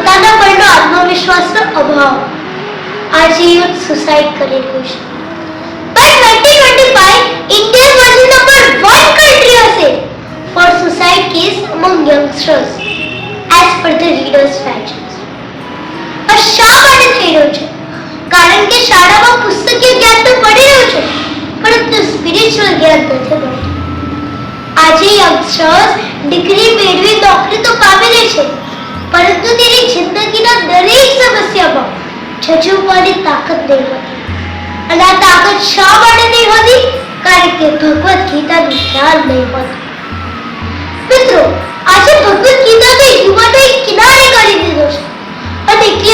પોતાના પરનો આત્મવિશ્વાસનો અભાવ આજે યુથ સુસાઇડ કરી રહ્યું છે. 2025, India was the number one country હશે four suicide case among youngsters as per the readers factions. આ શા માટે થઈ રહ્યું છે? કારણ કે શાળામાં પુસ્તકીય જ્ઞાન તો પડી રહ્યું છે પરંતુ સ્પિરિચ્યુઅલ જ્ઞાન નથી મળતું. આજે યંગસ્ટર્સ ડિગ્રી મેળવી નોકરી તો પામી જજુમવાની તાકાત નહીં હોતી. અને આ તાકાત શા માટે નહીં હોતી? કારણ કે ભગવદ્ ગીતાનું જ્ઞાન નહીં હોતું. મિત્રો, આજે ભગવદ્ ગીતાને યુવાને કિનારે કરી દીધો છે. અને એટલે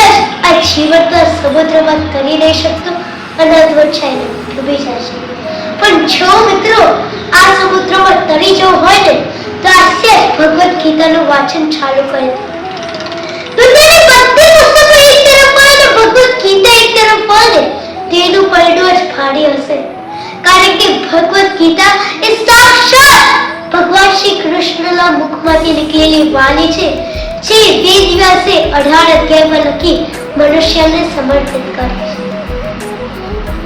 આ આ તો સમુદ્રમાં તરી નહીં શકતો. અને છાઈને ડૂબી છે. પણ જો મિત્રો, આ સમુદ્રમાં તરી જવું હોય ને, તો જ ભગવદ્ ગીતાનું વાંચન ચાલુ કરી દો. ને તેનું પરિણામ જ ભારી હશે. કારણ કે ભગવદ્ ગીતા એ સાક્ષાત ભગવાન શ્રી કૃષ્ણના મુખમાંથી નીકળેલી વાણી છે, જે વેદ વ્યાસે અઢાર અધ્યાયમાં લખી મનુષ્યને સમર્પિત કરે છે.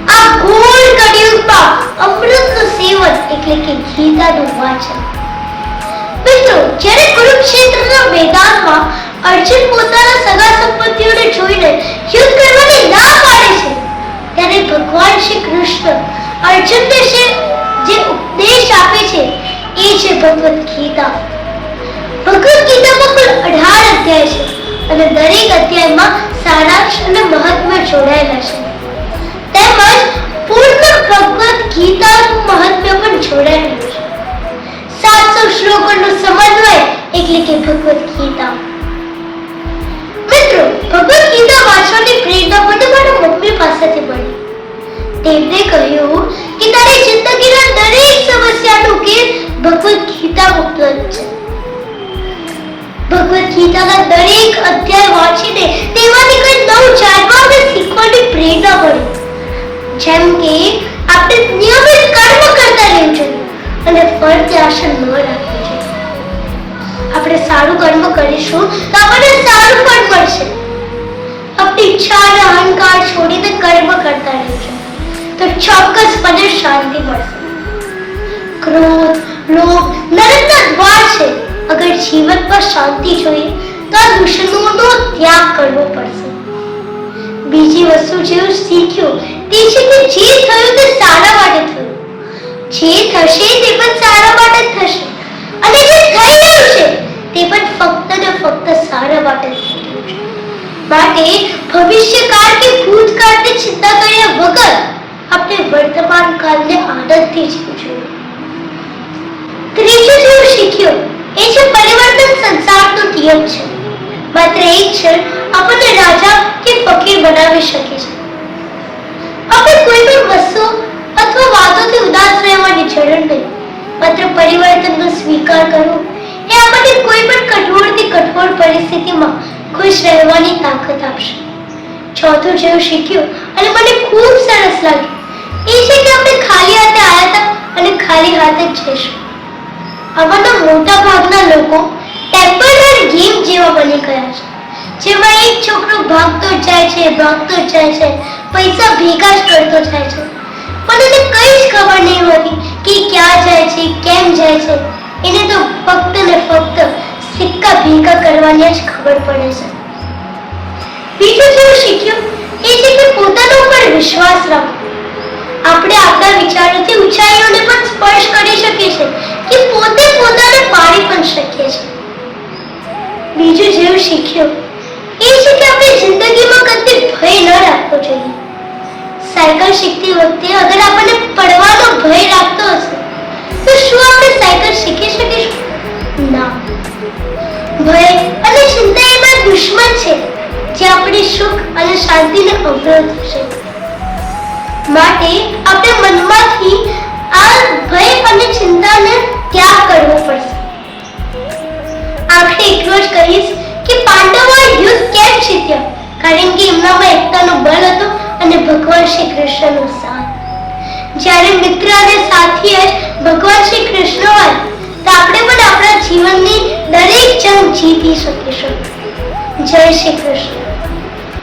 આ ઘોર કળિયુગમાં અમૃતનું સેવન એટલે કે ગીતાનું વાંચન. મિત્રો, જ્યારે કુરુક્ષેત્રના મેદાનમાં અર્જુન પોતાના સગા સંપત્તિઓને જોઈને યુદ્ધ પાડે ત્યારે ભગવાન શ્રી કૃષ્ણ. અર્જુન વિશે જે ઉપદેશ આપે છે, એ છે ભગવદ્ ગીતા. ભગવદ્ ગીતામાં કુલ અઢાર અધ્યાય છે અને દરેક અધ્યાયમાં સારાંશ અને મહત્વ જોડાયેલા છે. તેમજ પૂર્ણ ભગવદ્ ગીતાનું મહત્વ પણ જોડાયેલું છે. સાતસો શ્લોકોનો સમન્વય એટલે કે ભગવદ્ ગીતા. મિત્રો, ભગવદ્ ગીતા વાંચવાની પ્રેરણા મને મારા મમ્મી પાસેથી મળી. તેમણે કહ્યું કે તારી જિંદગીના દરેક સમસ્યાનો ઉકેલ ભગવદ્ ગીતા ઉપલબ્ધ છે. ભગવદ્ ગીતાના દરેક અધ્યાય વાંચીને તેમાંથી કંઈ નવું જાણવા અને શીખવાની પ્રેરણા મળી. જેમ કે આપણે નિયમિત કર્મ કરતા રહેવું જોઈએ અને ફળની આશા ન રાખવી જોઈએ. આપણે સારું કર્મ કરીશું તો આપણને સારું ફળ મળશે. આપણી ઈચ્છા અને અહંકાર છોડીને કર્મ કરતા રહેવું તો ચોક્કસપણે શાંતિ મળશે. ક્રોધ, લોભ, નરકના દ્વાર છે. અગર જીવનમાં શાંતિ જોઈએ, તો આ ત્યાગ કરવો પડશે. બીજી વસ્તુ જે હું શીખ્યું, તે છે કે જે થયું તે સારા માટે થયું. જે થશે તે પણ સારા માટે થશે અને જે થઈ રહ્યું છે તે પણ ફક્ત ને ફક્ત સારા માટે જ થઈ રહ્યું છે માટે ભવિષ્યકાળ કે ભૂતકાળની ચિંતા કર્યા વગર આપણે વર્તમાન કાલને આનંદથી જીવજો ત્રીજું જે શીખ્યો. એ છે પરિવર્તન સંસારનો નિયમ છે. માત્ર એક ક્ષણ આપણને રાજા કે ફકીર બનાવી શકે છે. આપણે કોઈ પણ વસ્તુ અથવા વાતોથી ઉદાસ રહેવાની જરૂર નહીં. માત્ર પરિવર્તનનો સ્વીકાર કરવો એ આપણને કોઈ પણ કઠોળથી કઠોર પરિસ્થિતિમાં ખુશ રહેવાની તાકાત આપશે. ચોથું જેવું શીખ્યું અને મને ખૂબ સરસ લાગ્યું. એ કે આપણે ખાલી હાથે આવ્યા હતા અને ખાલી હાથે જ જઈશું આમાંના મોટા ભાગના લોકો ટેમ્પરરી ગેમ જેવા બની ગયા છે. જેમાં એક છોકરો ભાગતો જાય છે, ભાગતો જાય છે, પૈસા ભેગા જ કરતો જાય છે. પણ એને કઈ જ ખબર નહીં હોતી કે ક્યાં જાય છે, કેમ જાય છે. એને તો ફક્ત ને ફક્ત સિક્કા ભેગા કરવાની જ ખબર પડે છે. બીજું જેવું શીખ્યું? એ છે કે પોતાના શીખ્યું. એ છે કે આપણે જિંદગીમાં કદી ભય ન રાખવો જોઈએ. સાયકલ શીખતી વખતે અગર આપણને પડવાનો ભય લાગતો હશે, તો શું આપણે સાયકલ શીખી શકીશું? ના. ભય અને ચિંતા એના દુશ્મન છે, જે આપણી સુખ અને શાંતિને અવરોધ છે. માટે આપણે મનમાંથી આ ભય અને ચિંતાને ત્યાગ કરવો પડશે. આખરે એટલું જ કહીશ કેમ કારણ કે એમનામાં એકતાનું બળ હતું અને ભગવાન શ્રી કૃષ્ણનો સાથ. જ્યારે મિત્ર અને સાથી જ ભગવાન શ્રી કૃષ્ણ હોય, તો આપણે પણ આપણા જીવનની દરેક જંગ જીતી શકીશું. જય શ્રી કૃષ્ણ